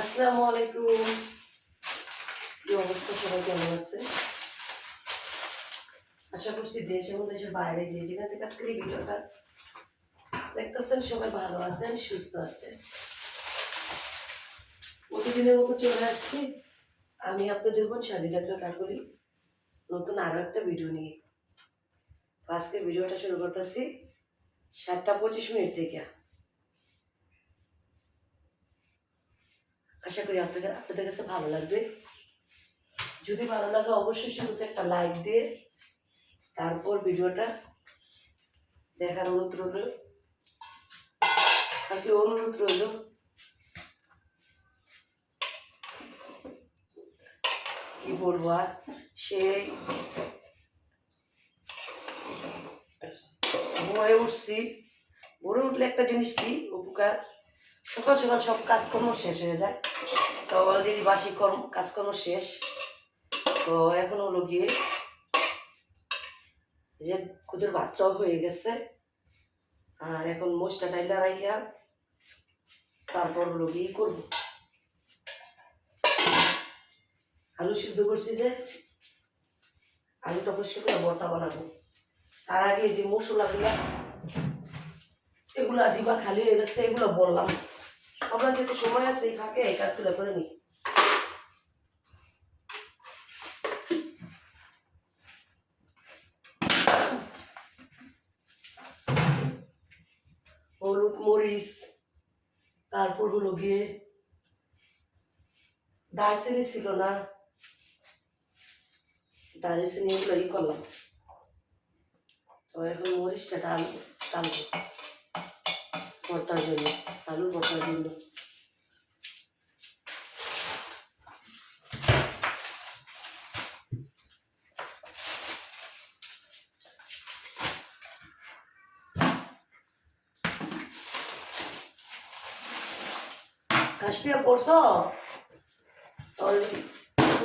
আসসালামু আলাইকুম। কি অবস্থা? সবাই কেমন আছে? আশা করছি দেশ এবং দেশের বাইরে যে যেখান থেকে আজকের এই ভিডিওটা দেখতেছেন, সবাই ভালো আছেন, সুস্থ আছেন। প্রতিদিনের মতো চলে আসছি। আমি আপনাদের বোন স্বাধীনতা কাকুরি নতুন আরও একটা ভিডিও নিয়ে। আজকে ভিডিওটা শুরু করতেছি সাতটা পঁচিশ মিনিট থেকে। আশা করি আপনাদের আপনাদের কাছে ভালো লাগবে। যদি ভালো লাগে, অবশ্যই শুরুতে একটা লাইক দিয়ে তারপর ভিডিওটা দেখার অনুরোধ রইল। কি অনুরোধ রইল? কি বলব আর? সে ভয়ে উঠছি। ভরে উঠলে একটা জিনিস কি? উপকার? সকাল সকাল সব কাজকর্ম শেষ হয়ে যায়। তো অলরেডি বাসি কর্ম, কাজকর্ম শেষ। তো এখন হলো গিয়ে যে কুতুর ভাতটাও হয়ে গেছে। আর এখন মোষটা টাইলা রাখিয়া তারপর হলো গিয়ে করব। আলু সিদ্ধ করছি যে, আলুটা পরিষ্কার করে ভর্তা বানাবো। তার আগে যে মশলাগুলা, এগুলা ডিবা খালি হয়ে গেছে, এগুলো বললাম। আমরা যেহেতু সময় আছে, এই ফাঁকে এই কাজগুলো করে নি হলুদ মরিচ, তারপর হলো গিয়ে দারচিনি ছিল না, দারচিনি এগুলো ই করলাম। তো এখন মরিচটা টাল টালবো ভর্তার জন্য, আলুর ভর্তার জন্য। কাশ্মীর পড়ছো?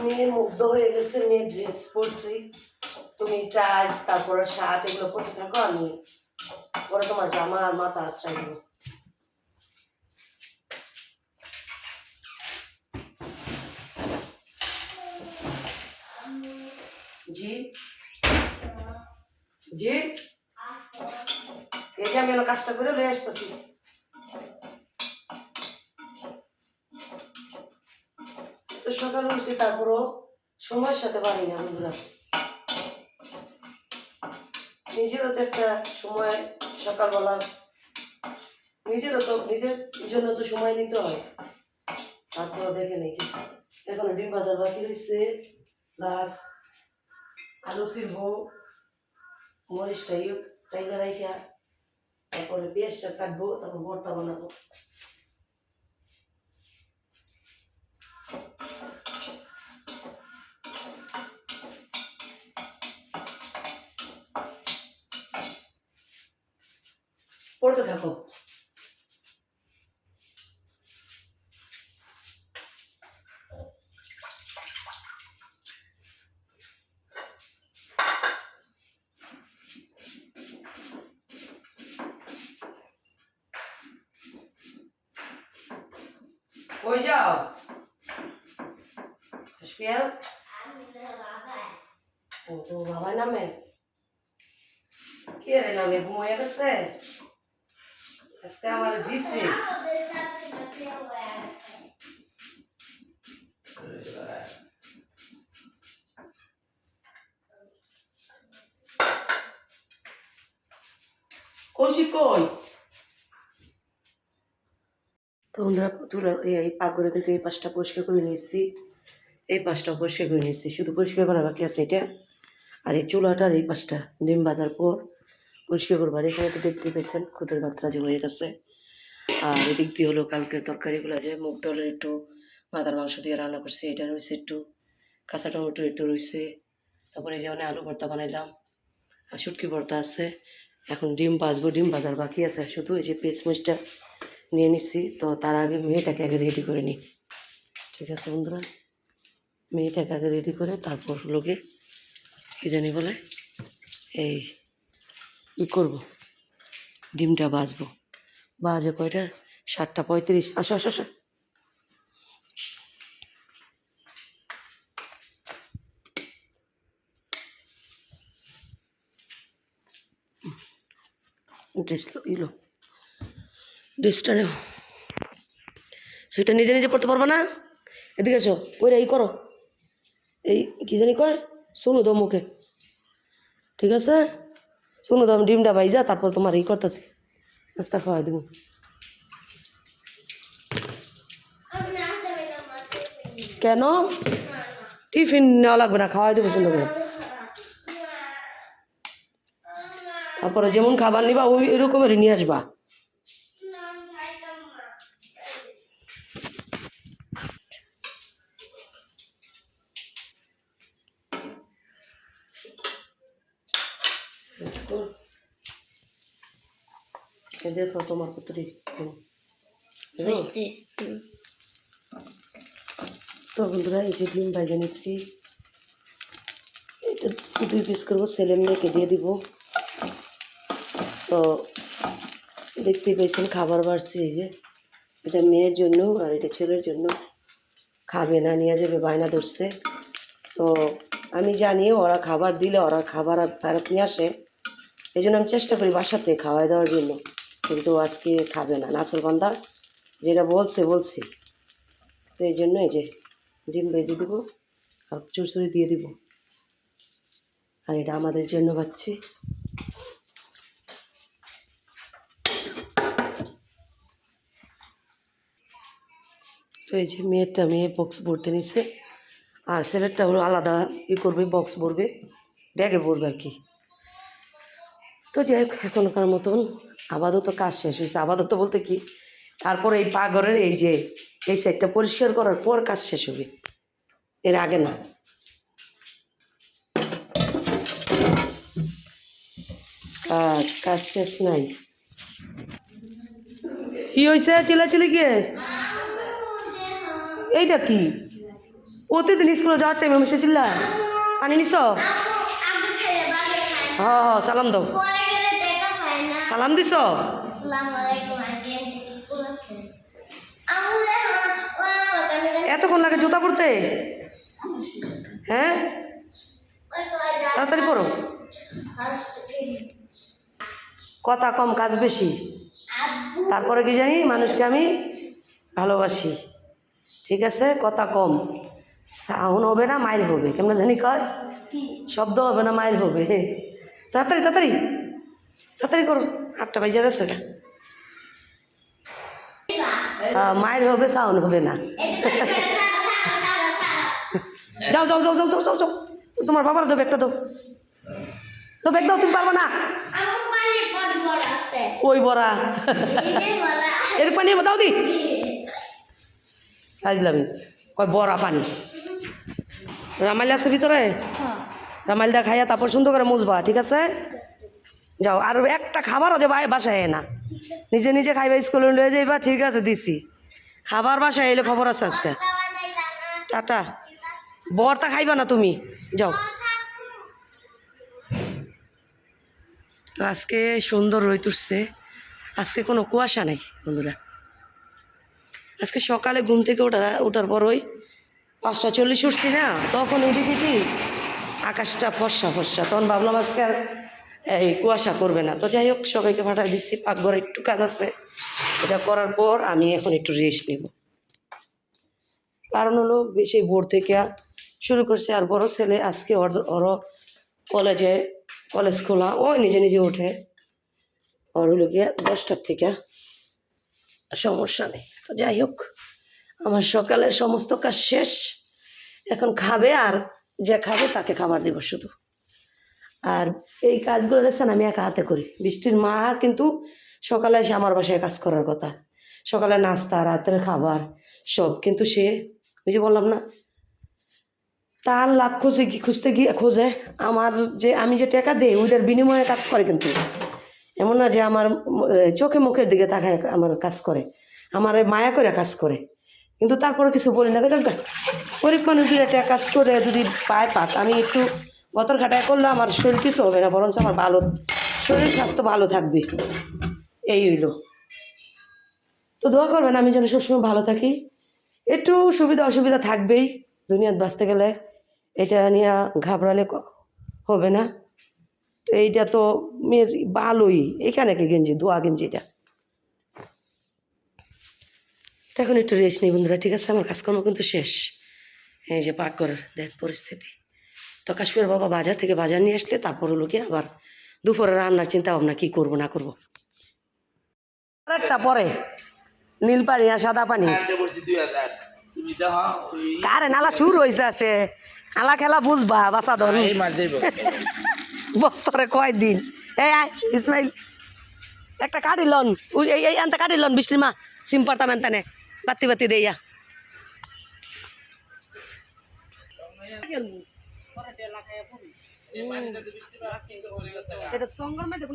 মেয়ে মুগ্ধ হয়ে গেছে, মেয়ে ড্রেস পরছি। তুমি ট্রাউজ তারপরে শার্ট এগুলো পরতে থাকো, আমি পরে তোমার জামা আর মাথা আশ্রয় দেবো জি? জি? এই যে আমি কাজটা করে লয়ে আসতেছি। তো সকালে উঠছি তারপরও সময়ের সাথে পারি না বন্ধুরা। নিজেরও তো একটা সময়, সকালবেলা নিজেরও তো, নিজের জন্য তো সময় নিতে হয়। তারপর দেখে নিয়েছি এখন ডিম বাজার বাকি রয়েছে প্লাস আলু ছিলব মরিচটা ইয়ে টাইগা রাইখা, তারপরে পেঁয়াজটা কাটবো, তারপর ভর্তা বানাবো। পড়তে থাকো। কই যাও হাসপিয়া ও তো বাবা নামে কে রে নামে ঘুমাইয়া গেছে আজকে আমার দিছে কৌশিক কই তো বন্ধুরা চুলার এই পাকঘরে কিন্তু এই পাশটা পরিষ্কার করে নিয়েছি। এই পাশটা পরিষ্কার করে নিয়েছি। শুধু পরিষ্কার করা বাকি আছে এটা। আর এই চুলাটার এই পাশটা, ডিম বাজার পর পরিষ্কার করব। আর এখানে তো দেখতে পেয়েছেন খুদের মাত্রা যে হয়ে গেছে। আর এদিক দিয়ে হলো কালকের তরকারিগুলো যে মুগ ডালের একটু মাথার মাংস দিয়ে রান্না করছি, এটা রয়েছে একটু কাঁচা টমেটো একটু রয়েছে। তারপরে এই যে মানে আলু ভর্তা বানাইলাম, আর শুটকি ভর্তা আছে। এখন ডিম ভাজবো, ডিম বাজার বাকি আছে। শুধু এই যে পেঁচ মুচটা নিয়ে নিচ্ছি তো তার আগে মেয়েটাকে আগে রেডি করে নিই। ঠিক আছে বন্ধুরা? মেয়েটাকে আগে রেডি করে তারপর লোকে কি জানি বলে, এই, ই করব, ডিমটা বাজবো বাজে কয়টা? সাতটা পঁয়ত্রিশ। আসো আসো আসো। ড্রেস ইলো ড্রেসটা নেও। সেটা নিজে নিজে পড়তে পারবে না? এদিকে আসো ওইরা ই করো। কি জানি কয়? শুনো তো মুখে। ঠিক আছে? শুনো তো আমি ডিমটা বাইজা তারপর তোমার এই করতেছি। নাস্তা খাওয়াই দেবো। কেন? টিফিন নেওয়া লাগবে না, খাওয়াই দেবো সুন্দর করে। তারপরে যেমন খাবার নিবা, ওই এরকমেরই নিয়ে আসবা। যে তো তোমার পুত্রী তো বন্ধুরা এই যে ডিম ভাজে নিচ্ছি। এটা দুই পিস করব ছেলে মেয়েকে দিয়ে দিব। তো দেখতে পেয়েছেন খাবার বাড়ছে এই যে। এটা মেয়ের জন্য আর এটা ছেলের জন্য। খাবে না নিয়ে যাবে বায়না ধরছে। তো আমি জানি ওরা খাবার দিলে ওরা খাবার আর ফেরত নিয়ে আসে। এই জন্য আমি চেষ্টা করি বাসাতে খাওয়াই দেওয়ার জন্য। কিন্তু আজকে খাবে না। নাচল বান্দা যেটা বলছে, বলছি। তো এই জন্য এই যে ডিম ভেজে দিব আর চুরচুরি দিয়ে দিব। আর এটা আমাদের জন্য পাচ্ছি তো এই যে মেয়েরটা, মেয়ে বক্স ভরতে নিচ্ছে আর ছেলেরটা হলো আলাদা ই করবে বক্স ভরবে। ব্যাগে ভরবে আর কি। তো যাই হোক, এখনকার মতন আপাতত কাজ শেষ হয়েছে। আপাতত বলতে কি? তারপরে এই পাগরের এই যে, এই সাইডটা পরিষ্কার করার পর কাজ শেষ হবে। এর আগে না। কাজ শেষ নাই। কি হয়েছে চিলাচিলি কে? এইটা কি? প্রতিদিন স্কুলে যাওয়ার টাইমে আমি সে চিল্লা পানি নিছ? হ হ সালাম দাও। সালাম দিছ? এতক্ষণ লাগে জুতা পরতে? হ্যাঁ? তাড়াতাড়ি পড়ো কথা কম কাজ বেশি। তারপরে কি জানি মানুষকে আমি ভালোবাসি। ঠিক আছে কথা কম। সাউন্ড হবে না মায়ের হবে। কেমন জানি কয়? শব্দ হবে না মায়ের হবে। তাড়াতাড়ি তাড়াতাড়ি। তাড়াতাড়ি করো, আটটা বাজে গেছে গা। মায়ের হবে সাউন হবে না। যাও যাও যাও যাও যাও যাও যাও। তোমার বাবার দাও ব্যাগটা, দাও। তো ব্যাগ, দাও, তুমি পারব না। ওই বড়া। এর পানি দাও দি। আসলামি কয় বড়া পানি। রামাইল আছে ভিতরে? রামাইলদা খাইয়া তারপর সুন্দর করে মুছবা, ঠিক আছে? যাও, আর একটা খাবার আছে বাই বাসায় না। নিজে নিজে খাইবা, স্কুলে লয়ে যাইবা, ঠিক আছে, দিছি। খাবার বাসায় এলে খবর আছে আজকে। টাটা। বরটা খাইবা না তুমি? যাও। তো আজকে সুন্দর রই তুলছে আজকে কোনো কুয়াশা নেই, বন্ধুরা। আজকে সকালে ঘুম থেকে ওঠার ওঠার পর ওই পাঁচটা চল্লিশ উঠছি না, তখন এদিকে কি আকাশটা ফর্সা ফর্সা। তখন ভাবলাম আজকে আর এই কুয়াশা করবে না। তো যাই হোক, সবাইকে পাঠাই দিচ্ছি পাকঘরে একটু কাজ আছে। এটা করার পর আমি এখন একটু রেস্ট নেব। কারণ হলো, বেশি ভোর থেকে শুরু করছে। আর বড় ছেলে আজকে ওর কলেজে কলেজ খোলা। ও নিজে নিজে ওঠে। ওর হলো গিয়ে দশটার থেকে সমস্যা নেই। তো যাই হোক, আমার সকালের সমস্ত কাজ শেষ। এখন খাবে আর যে খাবে তাকে খাবার দেবো শুধু। আর এই কাজগুলো দেখছেন, আমি একা হাতে করি। বৃষ্টির মা কিন্তু সকালে এসে আমার বাসায় কাজ করার কথা। সকালে নাস্তা, রাতের খাবার, সব। কিন্তু সে, ওই যে বললাম না, তার লাভ খুঁজে খুঁজতে গিয়ে খোঁজে। আমার যে, আমি যে টাকা দিই, ওইটার বিনিময়ে কাজ করে কিন্তু। এমন না যে আমার চোখে মুখের দিকে তাকায় আমার কাজ করে। আমার মায়া করে কাজ করে। কিন্তু তারপরে কিছু বলি না। দেখ গরিব মানুষ যদি একটা কাজ করে যদি পায় পাক আমি একটু বতর ঘাটায় করলে আমার শরীর কিছু হবে না, বরঞ্চ আমার ভালো, শরীর স্বাস্থ্য ভালো থাকবে। এই হইল। তো দোয়া করবেন, আমি যেন সবসময় ভালো থাকি। একটু সুবিধা অসুবিধা থাকবেই, দুনিয়াত বাঁচতে গেলে। এটা নিয়ে ঘাবড়ালে হবে না। তো এইটা তো মেয়ের ভালোই। এখানে কি গেঞ্জি? দোয়া গেঞ্জি এটা তো এখন একটু রেস্ট নেই বন্ধুরা ঠিক আছে? আমার কাজকর্ম কিন্তু শেষ। এই যে পাক করার দেন পরিস্থিতি। তো কাশ্মীর বাবা বাজার থেকে বাজার নিয়ে আসলে তারপর হলো কি আবার দুপুরে রান্নার চিন্তা ভাবনা কি করব না করব। একটা পরে নীল পানি আর সাদা পানি। কারে নালা শুরু হয়েছে আসে নালা খেলা বুঝবা বাসা ধর বছরে কয় দিন এই আয় ইসমাইল। একটা কাটি লন। এই আনতে কাটি লন বিষ্ণি মা সিম পারতাম আনতানে বাতি বাতি দেইয়া এটা সঙ্গর মধ্যে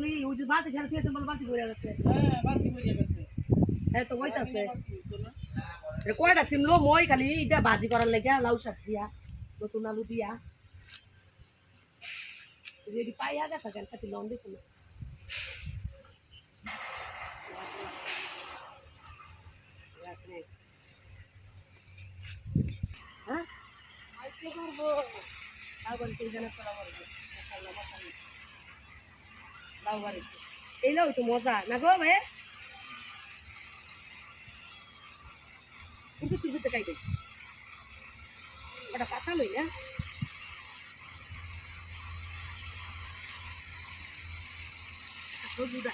বালতি ছাড়া দিয়েছে বালতি করে গেছে তো কয়টা সিম লো মই খালি এটা ভাজি করার লেগে লাউ শাক দিয়া নতুন আলু দিয়া পাইয়া গেছে কেন খাতি লন হ্যাঁ আইতে করব আবার সেই জন্য করা করব মশাল্লা মশাল্লা লাউ বাড়িছে এই লাউ তো মজা। না গো ভাই। কিন্তু তুই বুঝতে খাইতে ওটা পাতা লই না? সবুদা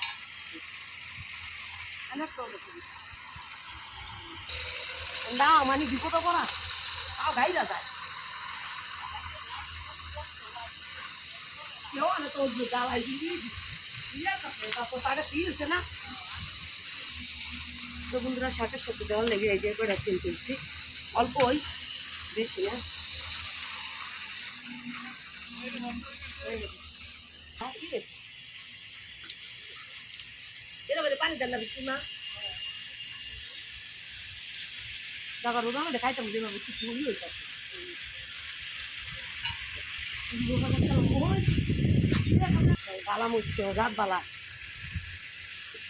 অনেক কম না মানে বিপদ পড়া। তাও গাইরা যায়। কেউ আনে তোর গালাই দিবি ইয়া কাছে তারপর তাকে না তো বন্ধুরা শাকের সাথে দেওয়ার লেগে এই যে কটা সিম তুলছি অল্প ওই বেশি না কি রে? এর মধ্যে পানি দেন না বৃষ্টি মা টাকা রোদা মধ্যে খাইতাম যেভাবে কিছু হই হইতাছে বালা মুসকে রাত বালা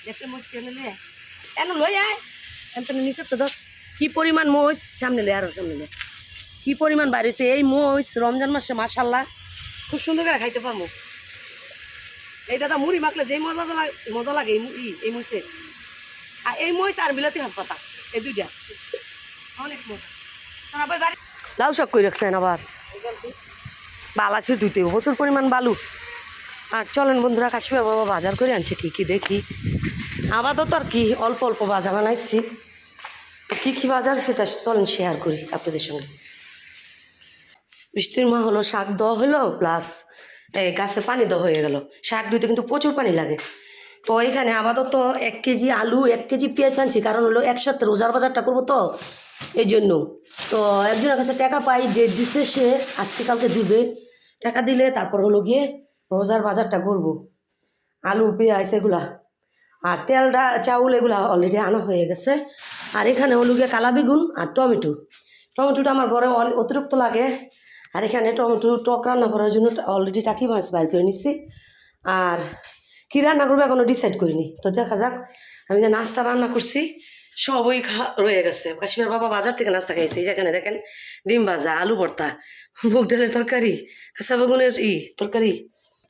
দেখতে মুসকে নেলে। এন লই আয়। এন তো নিচে তো ধর। কি পরিমাণ মহিষ সামনে লে আরও সামনে লে কি পরিমাণ বাড়িছে এই মহিষ রমজান মাসে মাসাল্লাহ খুব সুন্দর করে খাইতে পারব। এইটা তো মুড়ি মাখলে যে মজা লাগে মজা লাগে এই এই মহিষে। আর এই মহিষ আর বিলাতি হাসপাতাল এই দুইটা। অনেক মজা। লাউ শাক করে রাখছেন আবার? বালাসে ধুতে প্রচুর পরিমাণ বালু। আর চলেন বন্ধুরা কাশ্মীর বাবা বাজার করে আনছে, ঠিকই দেখি। আপাতত আর কি, অল্প অল্প বাজার বানাইছি। কী কী বাজার সেটা চলেন শেয়ার করি আপনাদের সঙ্গে। বৃষ্টির মা হলো, শাক দেওয়া হলো প্লাস গাছে পানি দেওয়া হয়ে গেল। শাক ধুইতে কিন্তু প্রচুর পানি লাগে। তো এখানে আপাতত এক কেজি আলু, এক কেজি পেঁয়াজ আনছি, কারণ হলো একসাথে রোজার বাজারটা করব তো, এই জন্য। তো একজনের কাছে টাকা পাই, যে দিছে সে আজকে কালকে দিবে। টাকা দিলে তারপর হলো গিয়ে রোজার বাজারটা করব। আলু, পেঁয়াজ এগুলা। আর তেলটা চাউল এগুলা অলরেডি আনা হয়ে গেছে। আর এখানে হলো গিয়ে কালা বেগুন আর টমেটো। টমেটোটা আমার ঘরে অতিরিক্ত লাগে। আর এখানে টমেটো টক রান্না করার জন্য অলরেডি টাকি মাছ বাইর করে নিচ্ছি আর কী রান্না করব এখনও ডিসাইড করিনি। তো দেখা যাক, আমি যে নাস্তা রান্না করছি, সবই খা রয়ে গেছে। কাশ্মীর বাবা বাজার থেকে নাস্তা খাইছে। যেখানে দেখেন, ডিম ভাজা, আলু ভর্তা, মুগ ডালের তরকারি, কাঁচা বেগুনের ই তরকারি।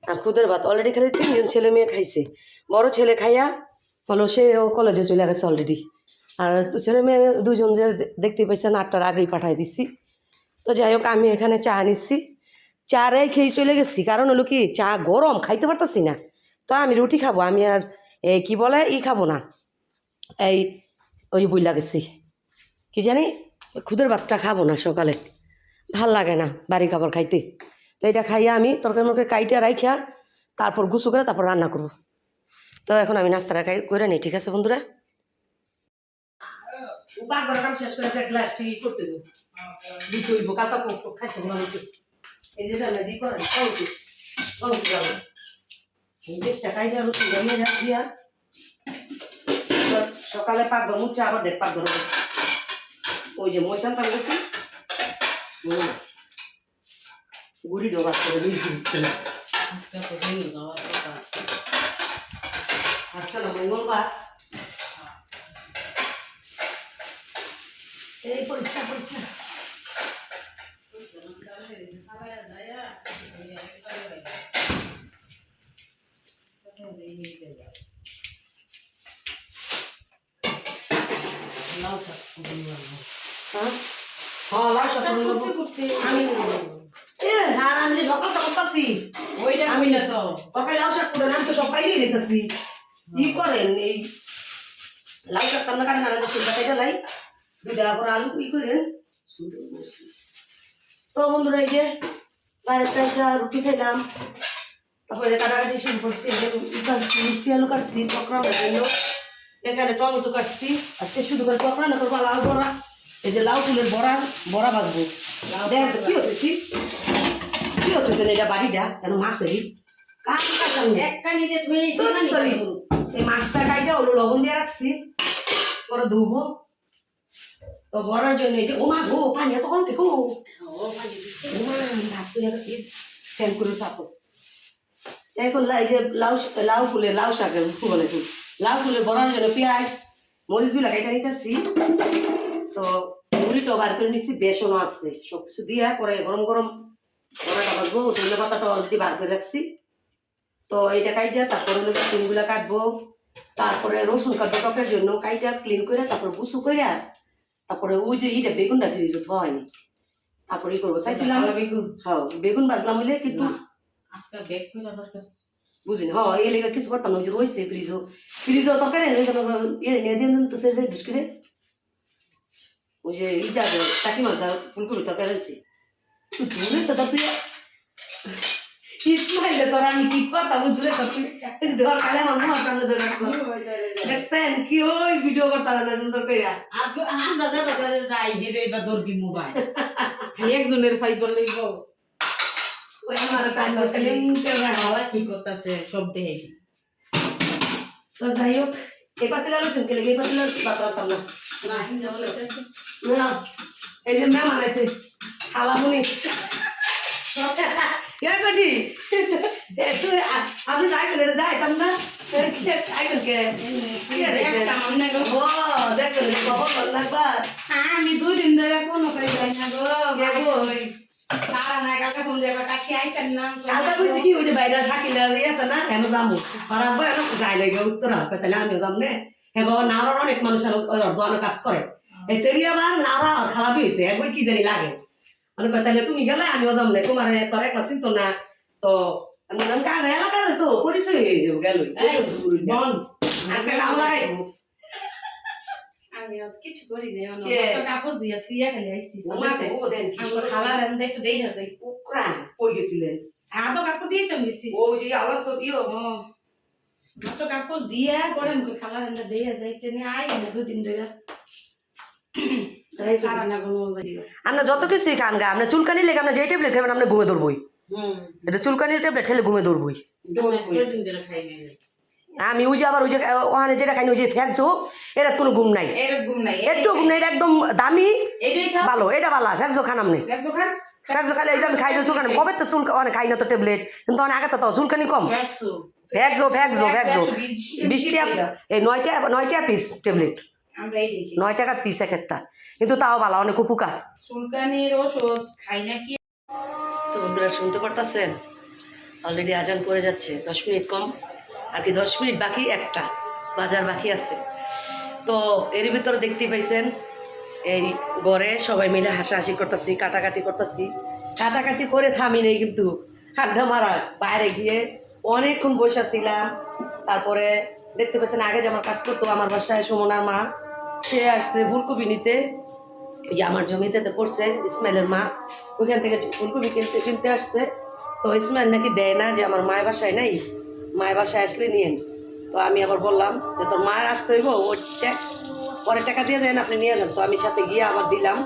আর খুদের ভাত অলরেডি খালি তিনজন ছেলে মেয়ে খাইছে। বড় ছেলে খাইয়া হলো সে ও কলেজে চলে গেছে অলরেডি আর তো ছেলে মেয়ে দুজন যে দেখতে পাইছেন, আটটার আগেই পাঠাই দিছি। তো যাই হোক, আমি এখানে চা নিচ্ছি। চা রে খেয়ে চলে গেছি। কারণ হলো কি, চা গরম, খাইতে পারতাছি না। তো আমি রুটি খাব। আমি আর এই কি বলে, ই খাব না। এই ওই বইলা গেছি। কি জানি, খুদের ভাতটা খাব না সকালে। ভালো লাগে না বাড়ি খাবার খাইতে। তো এটা খাইয়া আমি তরকারি মরকারি কাইটা রাইখা, তারপর গুছু করে তারপর রান্না করব। তো এখন আমি নাস্তাটা খাই করে নিই ঠিক আছে বন্ধুরা? গ্লাসটি করতে খাইছে সকালে পাকঘর মুচ্ছে আবার দেখ হবে। ওই যে ময়সান তার 우리로 갔다가 밀고 있어요. 아까도 생겨 나왔다. 아까는 먹는 거야? 에이, 버리시다, 버리시다. 아, 나오셨구나. 아, 나오셨구나. আমি না তো সকালে লাউ শাক করে আমি তো সব পাইলেই নিতেছি ই করেন এই লাউ শাক কান্না কাটেন আমি চুলটা কেটে লাই। দুইটা করে আলু ই করেন? তো বন্ধুরা এই যে বাড়িতে এসে রুটি খাইলাম। তারপরে কাটাকাটি শুরু করছি মিষ্টি আলু কাটছি টকরানোর জন্য। এখানে টমেটো কাটছি। আজকে শুধু করে টকরানো করব লাউ বড়া। এই যে লাউ ফুলের বড়া বড়া ভাজবো। দেখেন তো কি হচ্ছে কি হচ্ছে এটা বাড়িটা কেন মাছেরই দিয়ে তুমি এই মাছটা কাইটা হলো লবণ দিয়ে রাখছি। পরে ধুবো। তো বড়ার জন্য এই যে ও গো পানি এত কম দেখো ভাত ফ্যান করে চাপো এখন যে লাউ লাউ ফুলের লাউ শাকের ফুল বলে লাউ ফুলের বড়ার জন্য পেঁয়াজ মরিচগুলা কাইটা নিতেছি তো মুড়িটাও বার করে নিচ্ছি বেসনও আছে। সব কিছু দিয়ে পরে গরম গরম বড়াটা ভাজবো ধনে পাতাটা অলরেডি বার করে রাখছি। তো এইটা কাইটা তারপরে হলো কাটবো। তারপরে রসুন কাটবো টকের জন্য কাইটা ক্লিন করে তারপরে বুসু করে তারপরে ওই যে ইটা বেগুনটা ফ্রিজে হয়নি তারপরে করব। চাইছিলাম বেগুন। হ্যাঁ বেগুন বাজলাম হইলে কিন্তু না, হ্যাঁ এই লেগে কিছু করতাম না ওই যে রয়েছে ফ্রিজও ফ্রিজও তরকারি এনে নিয়ে দিয়ে তো সে ঢুসকিরে ওই যে ইটা মাছ ফুলকপি তরকারি দূরে তো তুই ইসমাইলে তোর আমি কি করতাম দূরে তো তুই ধর কালে আমার মুখ সামনে ধরে দেখছেন কি ওই ভিডিও করতাম না সুন্দর কইরা আমরা যাব, যাই, দেবে এবার ধরবি মোবাইল। একজনের মুখে রাখা খাওয়া কি করতেছে সব দেখে তো যাই হোক এই পাতিলা লইছেন কে এই পাতিলা বাত রাখতাম না না হিসাব লাগতেছে না, এই যে ম্যাম আনাইছে খালামুনি ইয়া কটি আপনি যাই করে যাই তাম না? লাগবা আমি দুই দিন ধরে কোনো করে যাই না। গো হয় হ্যাঁ অনেক মানুষ কাজ করে। আর খারাপই হয়েছে একবার কি জানি লাগে। মানে কয়, তাহলে তুমি গেলে? আমিও যাম না। তোমার তোর একটা চিন্তা না তো আমি কাকা এলাকার তো পরিচয় হয়ে যাব গেল আজকে কাম আমি কিছু করি কাপড় ধুইয়া থুইয়া গেলে একটু দেই কই গেছিলেন? সাদা কাপড় দিয়ে তো গেছি। ওই যে আওলা তো ও কাপড় দিয়া পরে মুখে খালা রান্দা দেই আছে এটা আই না দুদিন ধরে আমরা যত কিছুই খান গা আমরা চুলকানি লেগে আমরা যেই ট্যাবলেট খাবেন আমরা ঘুমে ধরবই এটা চুলকানির ট্যাবলেট খেলে ঘুমে ধরবই আমি ওই যে আবার ওই যে ওখানে যেটা খাইনি ওই যে ফ্যাকজো এটা কোনো ঘুম নাই। একটু ঘুম নাই এটা একদম দামি ভালো এটা ভালো ফ্যাকজো খান। আপনি খান ফ্যাকজো এই যে আমি খাই চুলকানি কবে তো চুল অনেক খাই না তো ট্যাবলেট কিন্তু অনেক আগে তো চুলকানি কম। একশো ফ্যাকজো ফ্যাকজো ফ্যাকজো বিশ এই নয়টা নয়টা পিস ট্যাবলেট নয় টাকা পিস এক একটা। কিন্তু তাও ভালো অনেক উপকার। চুলকানির ওষুধ খাই নাকি তো বন্ধুরা শুনতে পারতেছেন? অলরেডি আজান করে যাচ্ছে। দশ মিনিট কম আর কি দশ মিনিট বাকি একটা। বাজার বাকি আছে। তো এর ভিতরে দেখতে পাইছেন এই ঘরে সবাই মিলে হাসাহাসি করতেছি কাটাকাটি করতেছি। কাটাকাটি করে থামি নেই কিন্তু হাড্ডা মারা বাইরে গিয়ে অনেকক্ষণ বসে ছিলাম তারপরে দেখতে পাচ্ছেন আগে যে আমার কাজ করতো আমার বাসায় সুমনার মা সে আসছে ফুলকপি নিতে। ওই যে আমার জমিতে তো পড়ছে, ইসমাইলের মা। ওইখান থেকে ফুলকপি কিনতে কিনতে আসছে। তো ইসমাইল নাকি দেয় না যে আমার মায়ের বাসায় নাই? মায়ের বাসায় আসলে নিয়েন। তো আমি আবার বললাম যে তোর মায়ের আসতে হইব ওই পরে টাকা দিয়ে যান আপনি নিয়ে যান তো আমি সাথে গিয়ে আবার দিলাম।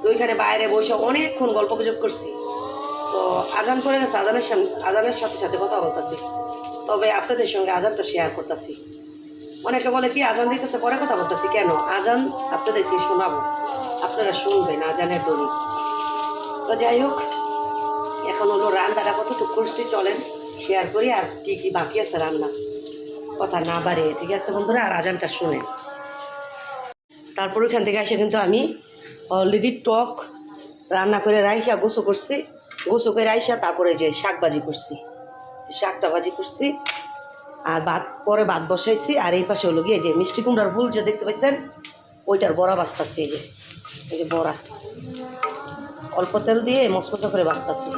তো ওইখানে বাইরে বসে অনেকক্ষণ গল্প গুজব করছি। তো আজান করে গেছে, আজানের সামনে আজানের সাথে সাথে কথা বলতেছি। তবে আপনাদের সঙ্গে আজানটা শেয়ার করতেছি। অনেকে বলে কি, আজান দিতেছে, পরে কথা বলতেছি কেন? আজান আপনাদেরকে শোনাবো। আপনারা শুনবেন, আজানের দড়ি তো যাই হোক, এখন হলো রান্নাটা কতটুকু করছি চলেন শেয়ার করি আর কি কি বাকি আছে রান্না। কথা না বাড়িয়ে, ঠিক আছে বন্ধুরা? আর আজানটা শুনে তারপর ওইখান থেকে এসে কিন্তু আমি অলরেডি টক রান্না করে রাইখা গোসো করছি। গোসো করে রাইসা তারপরে যে শাক ভাজি করছি। শাকটা ভাজি করছি। আর ভাত পরে ভাত বসাইছি, আর এই পাশে হলো গিয়ে যে মিষ্টি কুমড়ার ফুল যে দেখতে পাচ্ছেন ওইটার বড়া বাস্তাছি এই যে এই যে বড়া। অল্প তেল দিয়ে মচমচা করে বাস্তাছি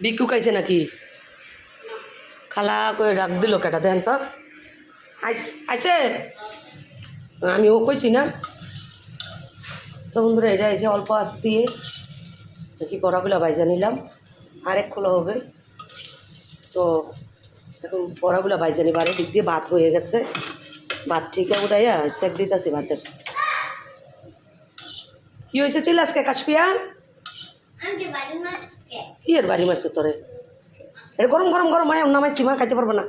বিক্ষু খাইছে নাকি? খালা করে ডাক দিল কেটা, দেন তো। আইস- আমি ও কইছি না। তো বন্ধুরা এটা এসে অল্প আস দিয়ে কি বড়াগুলো বাইজা নিলাম আরেক খোলা হবে। তো এখন বড়াগুলো বাইজা নিবার দিক দিয়ে ভাত হয়ে গেছে। ভাত ঠিক উঠাইয়া সেক দিতেছি ভাতের। কি হয়েছে ছিল আজকে কাশপিয়া কি এর বাড়ি মারছে তোরে? এর গরম গরম গরম হয় নামাইছি মা খাইতে পারব না।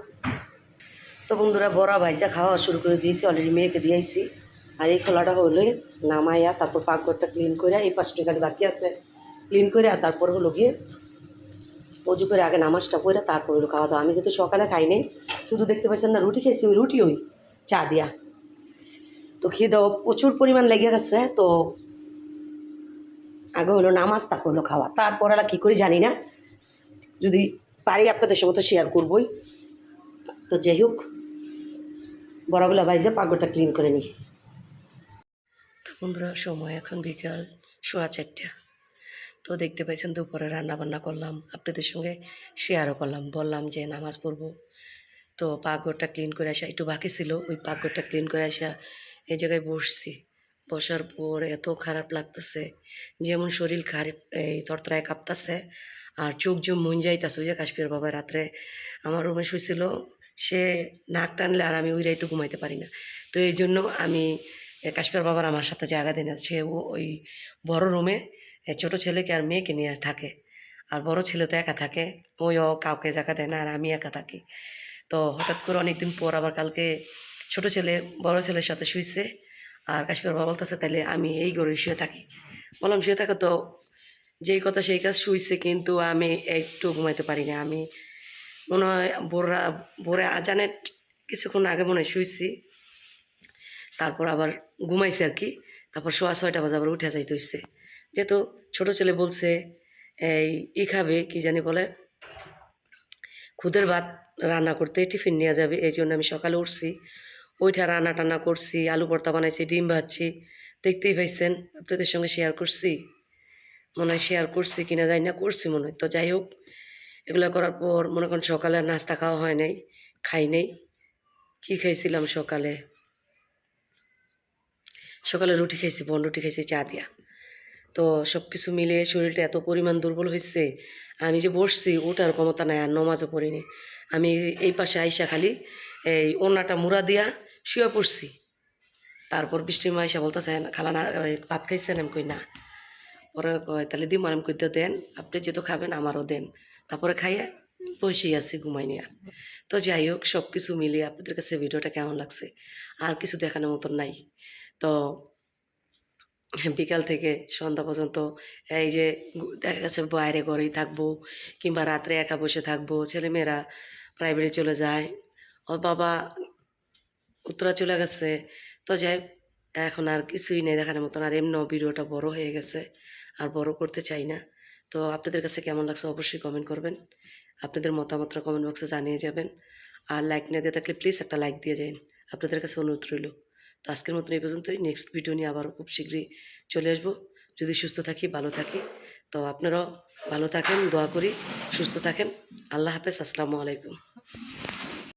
তো বন্ধুরা বড়া ভাইজা খাওয়া শুরু করে দিয়েছি অলরেডি মেয়েকে দিয়েছি আর এই খোলাটা হলে নামাইয়া তারপর পাকঘরটা ক্লিন করে এই পাঁচটা গাড়ি বাকি আছে। ক্লিন করে আর তারপর হলো গিয়ে অজু করে আগে নামাজটা পড়ে তারপর হলো খাওয়া দাওয়া। আমি কিন্তু সকালে খাই নাই। শুধু দেখতে পাচ্ছেন না, রুটি খেয়েছি, ওই রুটি ওই চা দিয়া। তো খেয়ে দাও, প্রচুর পরিমাণ লেগে গেছে। তো আগে হলো নামাজ, তারপর হলো খাওয়া। তারপর আর কী করি জানি না। যদি পারি আপনাদের সঙ্গে তো শেয়ার করবই। তো যাই হোক, বড়গুলা বাইজে পাগড়টা ক্লিন করে নিই। বন্ধুরা, সময় এখন বিকাল সোয়া চারটা। তো দেখতে পাইছেন দুপুরে রান্না বান্না করলাম, আপনাদের সঙ্গে শেয়ারও করলাম। বললাম যে নামাজ পড়ব। তো পাকঘরটা ক্লিন করে আসা, একটু বাকি ছিল, ওই পাকঘরটা ক্লিন করে আসা, এই জায়গায় বসছি। বসার পর এত খারাপ লাগতেছে, যেমন শরীর খারাপ, এই তরতরায় কাঁপতেছে, আর চোখ জম মন যাইতেছে, ওই যে কাশ্মীর বাবা রাত্রে আমার রুমে শুয়েছিল সে নাক টানলে আর আমি ওই রাইতে ঘুমাইতে পারি না। তো এই জন্য আমি কাশ্মীর বাবার আমার সাথে জায়গা দেয় না সে ওই বড় রুমে ছোট ছেলেকে আর মেয়েকে নিয়ে থাকে, আর বড় ছেলে তো একা থাকে, ওই ও কাউকে জায়গা দেয় না, আর আমি একা থাকি। তো হঠাৎ করে অনেকদিন পর আবার কালকে ছোট ছেলে বড় ছেলের সাথে শুয়েছে আর কাশ্মীর বাবা বলতেছে তাহলে আমি এই ঘরে শুয়ে থাকি। বললাম, শুয়ে থাকো তো, যেই কথা সেই কাজ শুইছে, কিন্তু আমি একটু ঘুমাইতে পারি না। আমি মনে হয় ভোররা, ভোরে আজানের কিছুক্ষণ আগে মনে হয় শুয়েছি তারপর আবার ঘুমাইছে আর কি, তারপর সোয়া ছয়টা বাজে আবার উঠে যাইতে হইছে। যেহেতু ছোট ছেলে বলছে, এই, ই খাবে, কি জানি বলে, খুদের ভাত রান্না করতে টিফিন নেওয়া যাবে, এই জন্য আমি সকালে উঠছি ওইটা রান্না টান্না করছি, আলু ভর্তা বানাইছি, ডিম ভাজছি, দেখতেই পাইছেন, আপনাদের সঙ্গে শেয়ার করছি, মনে হয় শেয়ার করছি কিনা যাই না, করছি মনে হয়, তো যাই হোক, এগুলো করার পর মনে করেন সকালে নাস্তা খাওয়া হয় নাই, খাই নাই, কী খাইছিলাম সকালে? সকালে রুটি খাইছি, বন রুটি খাইছি, চা দিয়া। তো সব কিছু মিলে শরীরটা এত পরিমাণ দুর্বল হয়েছে আমি যে বসছি ওটার ক্ষমতা নাই আর নমাজও পড়িনি আমি এই পাশে আইসা খালি এই ওনাটা মুড়া দিয়া শুয়ে পড়ছি। তারপর বৃষ্টির মা আইসা বলতেছে খালা না ভাত খাইছেন? আমি কই, না। পরে কয়, তাহলে দিম আমি কইতে দেন, আপনি যেহেতু খাবেন আমারও দেন। তারপরে খাইয়ে বসেই আছি, ঘুমাই নিয়ে তো যাই হোক সব কিছু মিলিয়ে আপনাদের কাছে ভিডিওটা কেমন লাগছে? আর কিছু দেখানোর মতন নাই। তো বিকাল থেকে সন্ধ্যা পর্যন্ত এই যে দেখা গেছে বাইরে ঘরেই থাকব কিংবা রাত্রে একা বসে থাকব, ছেলেমেয়েরা প্রাইভেটে চলে যায়। ওর বাবা উত্তরা চলে গেছে। তো যাই এখন আর কিছুই নেই দেখানোর মতন, আর এমনিও ভিডিওটা বড় হয়ে গেছে, আর বড় করতে চাই না। তো আপনাদের কাছে কেমন লাগছে অবশ্যই কমেন্ট করবেন। আপনাদের মতামতটা কমেন্ট বক্সে জানিয়ে যাবেন। আর লাইক না দিয়ে থাকলে প্লিজ একটা লাইক দিয়ে যান আপনাদের কাছে অনুরোধ রইল। তো আজকের মতন এই পর্যন্তই। নেক্সট ভিডিও নিয়ে আবারও খুব শীঘ্রই চলে আসব। যদি সুস্থ থাকি, ভালো থাকি, তো আপনারাও ভালো থাকেন, দোয়া করি, সুস্থ থাকেন। আল্লাহ হাফেজ, আসসালামু আলাইকুম।